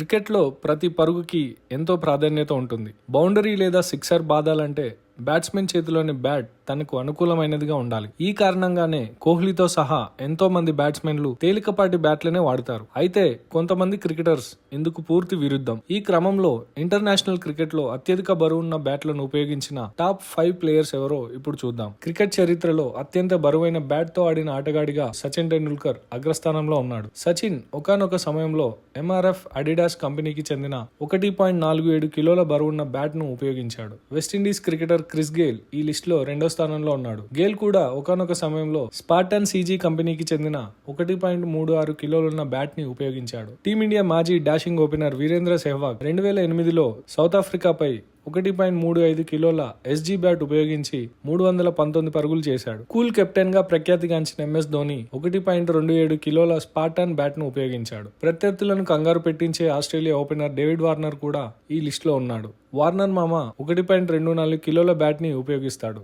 క్రికెట్లో ప్రతి పరుగుకి ఎంతో ప్రాధాన్యత ఉంటుంది. బౌండరీ లేదా సిక్సర్ బాధాలంటే బ్యాట్స్మెన్ చేతిలోని బ్యాట్ తనకు అనుకూలమైనదిగా ఉండాలి. ఈ కారణంగానే కోహ్లీతో సహా ఎంతో మంది బ్యాట్స్మెన్లు తేలికపాటి బ్యాట్లనే వాడతారు. అయితే కొంతమంది క్రికెటర్స్ ఇందుకు పూర్తి విరుద్ధం. ఈ క్రమంలో ఇంటర్నేషనల్ క్రికెట్లో అత్యధిక బరువున్న బ్యాట్లను ఉపయోగించిన టాప్ ఫైవ్ ప్లేయర్స్ ఎవరో ఇప్పుడు చూద్దాం. క్రికెట్ చరిత్రలో అత్యంత బరువైన బ్యాట్తో ఆడిన ఆటగాడిగా సచిన్ టెండూల్కర్ అగ్రస్థానంలో ఉన్నాడు. సచిన్ ఒకానొక సమయంలో ఎంఆర్ఎఫ్ అడిడాస్ కంపెనీకి చెందిన ఒకటి పాయింట్ నాలుగు ఏడు కిలోల బరువున్న బ్యాట్ను ఉపయోగించాడు. వెస్టిండీస్ క్రికెటర్ క్రిస్ గేల్ ఈ లిస్ట్లో రెండో స్థానంలో ఉన్నాడు. గేల్ కూడా ఒకానొక సమయంలో స్పార్టన్ సీజీ కంపెనీకి చెందిన ఒకటి పాయింట్ మూడు ఆరు కిలోలున్న బ్యాట్ని ఉపయోగించాడు. టీమిండియా మాజీ డాషింగ్ ఓపెనర్ వీరేంద్ర సెహ్వాగ్ రెండు వేల ఎనిమిదిలో సౌత్ ఆఫ్రికాపై ఒకటి పాయింట్ మూడు ఐదు కిలోల ఎస్జీ బ్యాట్ ఉపయోగించి మూడు వందల పంతొమ్మిది పరుగులు చేశాడు. కూల్ కెప్టెన్గా ప్రఖ్యాతిగాంచిన ఎంఎస్ ధోని ఒకటి పాయింట్ రెండు ఏడు కిలోల స్పార్టాన్ బ్యాట్ను ఉపయోగించాడు. ప్రత్యర్థులను కంగారు పెట్టించే ఆస్ట్రేలియా ఓపెనర్ డేవిడ్ వార్నర్ కూడా ఈ లిస్ట్లో ఉన్నాడు. వార్నర్ మామ ఒకటి పాయింట్ రెండు నాలుగు కిలోల బ్యాట్ని ఉపయోగిస్తాడు.